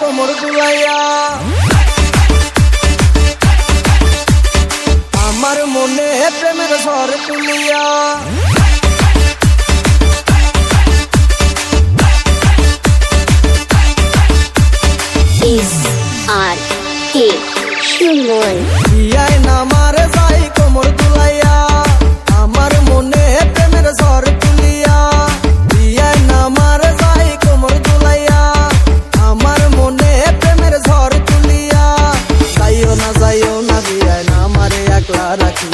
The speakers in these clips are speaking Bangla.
কোমর দুলাইয়া। আমার মনে প্রেমের স্বর তুলিয়া। আর কে সুমন। একলা রাখি।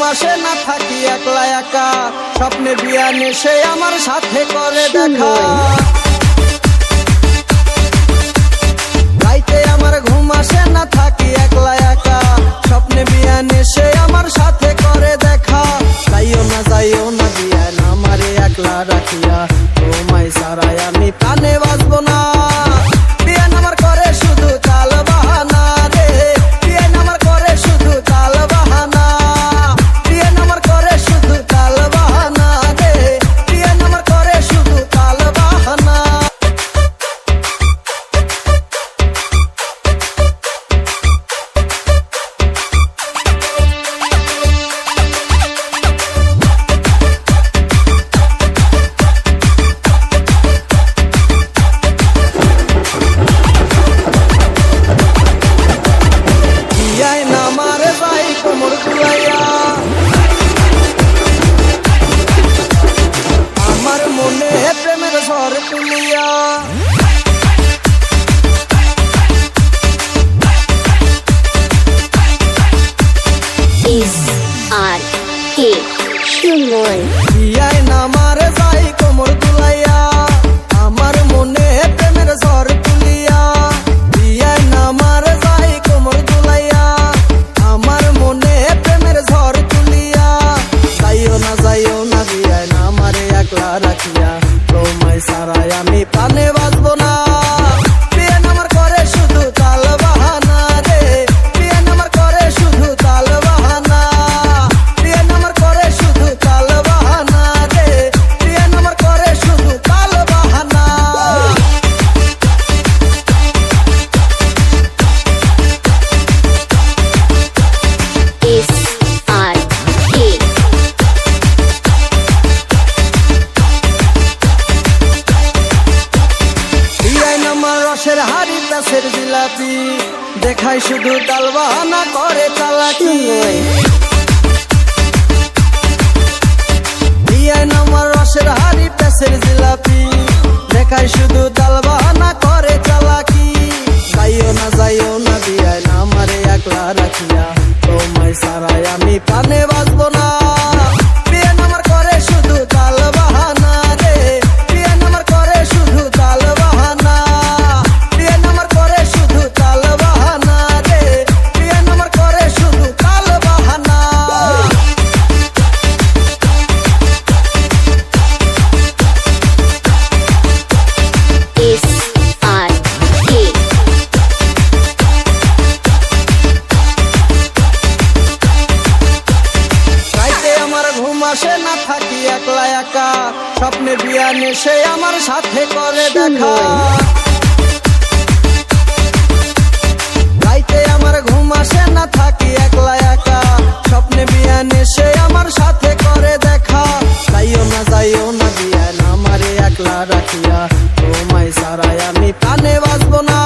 মাসে না থাকি একলা একা স্বপ্নে বিয়ানে সে আমার সাথে করে দেখা। রাইতে আমার ঘুম আসে না দেখায় শুধু তালবাহানা করে চালাকি। দিয়ে পেসের জিলাপি। শুধু করে চালাকি। যাইও না যাইও না দিয়ে নামারে একলা রাখিয়া। একা স্বপ্নে বিয়ানে সে আমার সাথে করে দেখা। রাইতে আমার ঘুম আসে না, থাকি একলা একা। স্বপ্নে বিয়া সে আমার সাথে করে দেখা। যাইও না যাইও না, বিয়ান আমারে একলা রাখিয়া। তোমায় সারাই আমি প্রাণে বাঁচবো না।